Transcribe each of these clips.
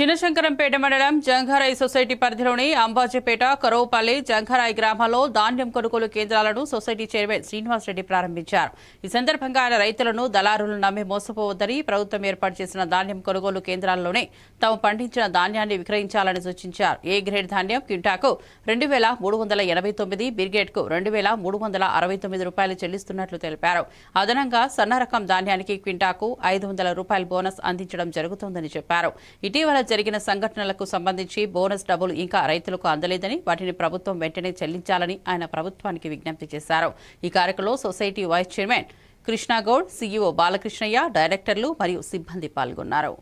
చిన్నశంకరంపేట మండలం జంఘారాయి సొసైటీ పరిధిలోని అంబాజీపేట కరోపల్లి జంఘారాయి గ్రామాల్లో ధాన్యం కొనుగోలు కేంద్రాలను సొసైటీ చైర్మన్ శ్రీనివాసరెడ్డి ప్రారంభించారు. ఈ సందర్భంగా ఆయన రైతులను దళారులను నమ్మి మోసపోవద్దని ప్రభుత్వం ఏర్పాటు చేసిన ధాన్యం కొనుగోలు కేంద్రాల్లోనే తాము పండించిన ధాన్యాన్ని విక్రయించాలని సూచించారు. ఏ గ్రేడ్ ధాన్యం? క్వింటాకు రెండు వేల మూడు వందల ఎనభై తొమ్మిది బిర్గేట్కు రెండు వేల మూడు వందల అరవై తొమ్మిది రూపాయలు చెల్లిస్తున్నట్లు తెలిపారు. అదనంగా సన్న రకం ధాన్యానికి క్వింటాకు ఐదు వందల రూపాయల బోనస్ అందించడం జరుగుతోందని చెప్పారు. ఇటీవల జరిగిన సంఘటనలకు సంబంధించి బోనస్ డబ్బులు ఇంకా రైతులకు అందలేదని వాటిని ప్రభుత్వం వెంటనే చెల్లించాలని ఆయన ప్రభుత్వానికి విజ్ఞప్తి చేశారు. ఈ కార్యక్రమంలో society vice chairman Krishna Goud CEO Balakrishnaiah డైరెక్టర్లు మరియు సిబ్బంది పాల్గొన్నారు.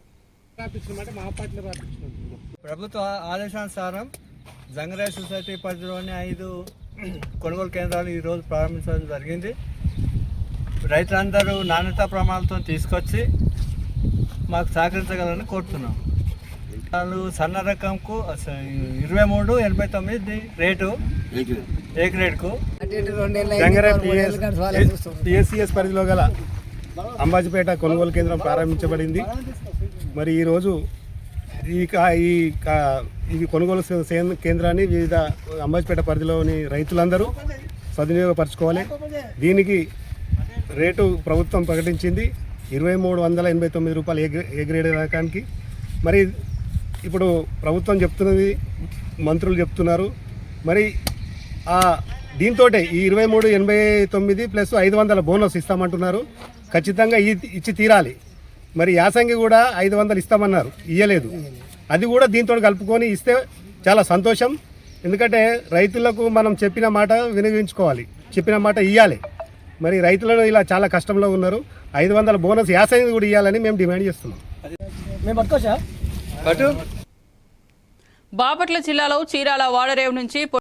ప్రభుత్వ ఆదేశానుసారం జంగరాయ్ సొసైటీ పరిధిలోని ఐదు కొనుగోలు కేంద్రాలు ఈరోజు ప్రారంభించడం జరిగింది. రైతులందరూ నాణ్యతా ప్రమాణాలతో తీసుకొచ్చి మాకు సహకరించగలని కోరుతున్నాం. వాళ్ళు సన్న రకంకు ఇరవై మూడు ఎనభై తొమ్మిది రేటు. ఏ గ్రేడ్కు జంగరే పిఎస్సిఎస్ పరిధిలో గల అంబాజీపేట కొనుగోలు కేంద్రం ప్రారంభించబడింది. మరి ఈరోజు ఈ కా- ఈ కా- ఈ కొనుగోలు కేంద్రాన్ని వివిధ అంబాజీపేట పరిధిలోని రైతులందరూ సద్వినియోగపరచుకోవాలి. దీనికి రేటు ప్రభుత్వం ప్రకటించింది. ఇరవై మూడు వందల ఎనభై తొమ్మిది రూపాయలు ఏ గ్రేడ్ రకానికి. మరి ఇప్పుడు ప్రభుత్వం చెప్తున్నది మంత్రులు చెప్తున్నారు. మరి ఆ దీంతో ఈ ఇరవై మూడు ఎనభై తొమ్మిది ప్లస్ ఐదు వందల బోనస్ ఇస్తామంటున్నారు. ఖచ్చితంగా ఈ ఇచ్చి తీరాలి. మరి యాసంగి కూడా ఐదు వందలు ఇస్తామన్నారు. ఇయ్యలేదు. అది కూడా దీంతో కలుపుకొని ఇస్తే చాలా సంతోషం. ఎందుకంటే రైతులకు మనం చెప్పిన మాట వినియోగించుకోవాలి. చెప్పిన మాట ఇవ్వాలి మరి రైతులను ఇలా చాలా కష్టంలో ఉన్నారు. ఐదు వందల బోనస్ యాసంగి కూడా ఇవ్వాలని మేము డిమాండ్ చేస్తున్నాం. పట్టు బాపట్ల జిల్లాలో చీరాల వాడరేవు నుంచి